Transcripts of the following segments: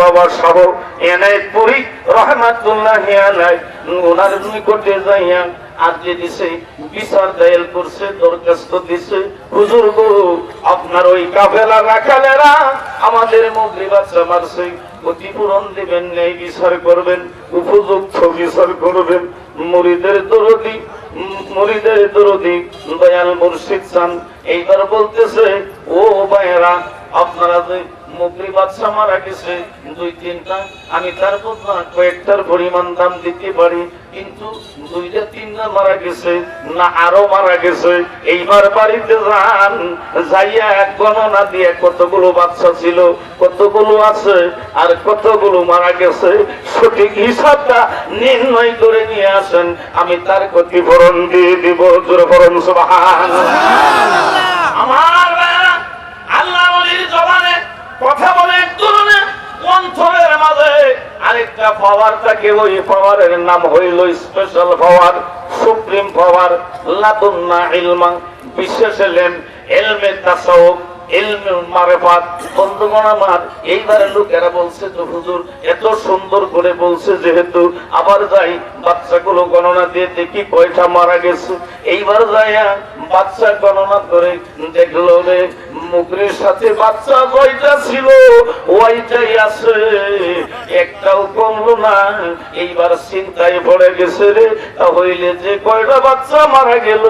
বাবা সহ এনায়তপুরি রহমাতুল্লাহ আলাই ওনার নিকটে যাইয়া আজকে দিছে, বিচার করছে, দরখাস্ত দিছে। হুজুর গো, আপনার ওই কাফেলা রাখালেরা আমাদের বাচ্চা মারছে ক্ষতিপূরণ দিবেন বিচার করবেন, উপযুক্ত বিচার করবেন। মুরিদের দরদি দরদি, দয়াল মুর্শিদ চান এইবার বলতেছে, ও ভাইয়েরা আপনারা যে মুগরি বাদশা মারা গেছে, দুই তিনটা, আমি তার কয়েকটার পরিমাণ দাম দিতে পারি, কিন্তু দুইটা তিনটা মারা গেছে, না আরও মারা গেছে, এইবার বাড়িতে যান, যাইয়া এক গণনা দিয়ে কতগুলো বাচ্চা ছিল, কতগুলো আছে, আর কতগুলো মারা গেছে, সঠিক হিসাবটা নির্ণয় করে নিয়ে আসেন, আমি তার ক্ষতিপূরণ দিয়ে দিব জোরফরণ সুবহান আমার ভাইয়েরা, আল্লাহ ওলির জবানে কথা বলে এক ধরনের অন্তরের মাঝে আরেকটা পাওয়ার থাকে, ওই পাওয়ারের নাম হইল স্পেশাল পাওয়ার সুপ্রিম পাওয়ার লাদুন্না ইলমা বিশেষ এলেম এলমে তাসাউফ এত সুন্দর করে বলছে যেহেতু আবার যাই গণনা দিয়ে দেখি মারা গেছে। এইবার যাইয়া বাচ্চা গণনা করে দেখল রে মুগরির সাথে বাচ্চা কয়টা ছিল, ওইটাই আছে। একটাও কমলো না। এইবার চিন্তায় পড়ে গেছে রে হইলে যে কয়টা বাচ্চা মারা গেল,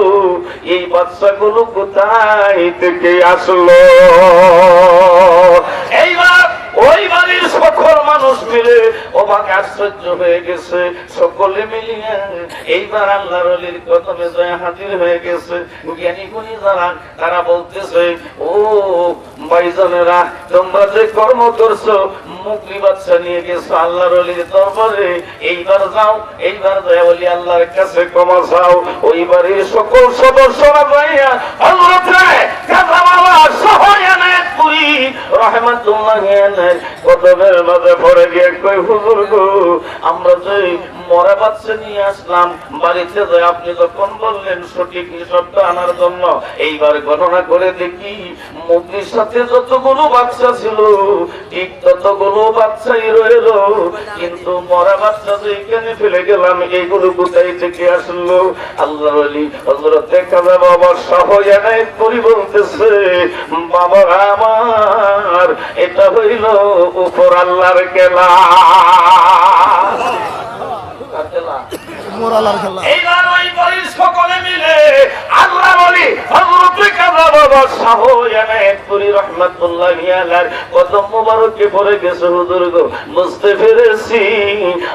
এই বাচ্চাগুলো কোথায় থেকে আসলো? এইবার ওই বাড়ির সকল মানুষ মিলে অবাক হয়ে গেছে। সকলে মিলিয়ে এইবার আল্লাহর অলির কদমে জয় হাজির হয়ে গেছে। জ্ঞানী গুণী যারা, তারা বলতেছে, ও ভাইজানেরা তোমরা যে কর্ম করছ মুকলি বাচ্চা নিয়ে গেছো আল্লাহর অলির দরবারে। এইবার যাও, এইবার জয় বলি আল্লাহর কাছে ক্ষমা চাও। ওই বাড়ির সকল সদস্যরা হযরত রহমাতুল্লাহ কত বের মাঝে পড়ে গিয়ে কই হুজুর গো আমরা যে মরা বাচ্চা নিয়ে আসলাম। বাড়িতে যে আপনি যখন বললেন, সঠিক হিসাবটা আনার জন্য, এইবার গণনা করে দেখি, মুক্তির সাথে যতগুলো বাচ্চা ছিল, ঠিক ততগুলো বাচ্চাই রইল। কিন্তু মরা বাচ্চা যে এখানে ফেলে গেলাম এইগুলো কোথায় থেকে আসলো? আল্লাহ আলী হজরত দেখা বাবা সহ করি বলতেছে, বাবা আমার, এটা হইল উপর আল্লাহর খেলা? বুঝতে পেরেছি।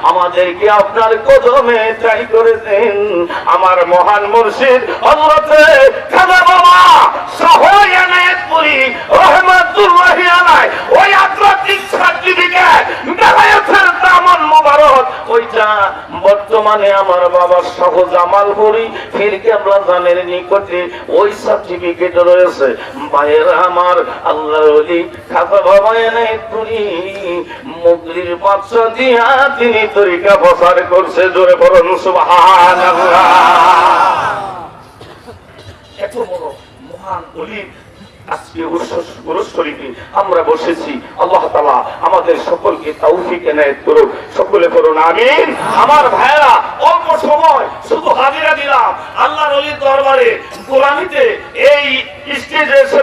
আমাদেরকে আপনার কদমে ট্রাই করে দেন আমার মহান মুর্শিদ হযরত কাজা বাবা? শাহ এনায়েতপুরি রাহমাতুল্লাহি আলাইহি ওই আধ্যাত্মিক সার্টিফিকেট বেলায়েতের দামন মোবারক ওইটা বর্তমানে আমার বাবা সহ জামালপুরি, ফির কেবলা জানের নিকটে ওই সার্টিফিকেট রয়েছে। ভাইয়েরা আমার, আল্লাহর ওলি, খাতা বাবা এনে তুলি মুগরির বাচ্চা দিয়া তিনি তরিকা প্রচার করছে, জোরে বরণ সুবহানাল্লাহ। এত বড় মহান অলি আজকে শরীফে আমরা বসেছি। আল্লাহ তালা আমাদের সকলকে তৌফিক এনায়েত করুন সকলে করুন আমিন। আমার ভাইরা অল্প সময় শুধু হাজিরা দিলাম। আল্লাহ ওলির দরবারে গোলামিতে এই স্টেজে এসে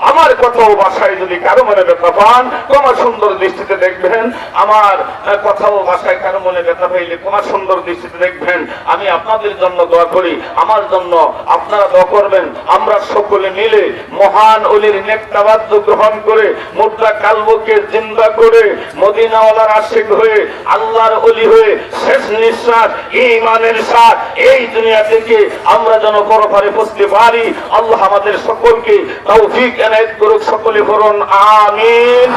আমার কথা ও ভাষায় যদি কারও মনে ব্যথা পান তোমার সুন্দর দৃষ্টিতে দেখবেন। আমার আহ, কথা ও ভাষায় কারও মনে ব্যথা পাইলে তোমার সুন্দর দৃষ্টিতে দেখবেন। আমি আপনাদের জন্য দোয়া করি। আমার জন্য আপনারা দোয়া করবেন। আমরা সকলে মিলে মহান অলির নেকটাবাদ্য গ্রহণ করে মুদ্রা কালবকে জিন্দা করে মদিনাওয়ালার আশিক হয়ে আল্লাহর অলি হয়ে শেষ নিঃশ্বাস ইমানের সাথ এই দুনিয়া থেকে আমরা যেন পরপারে বসতে পারি। আল্লাহ আমাদের সকলকে তাও ঠিক এনায়েত করুক, সকলে করুন আমিন।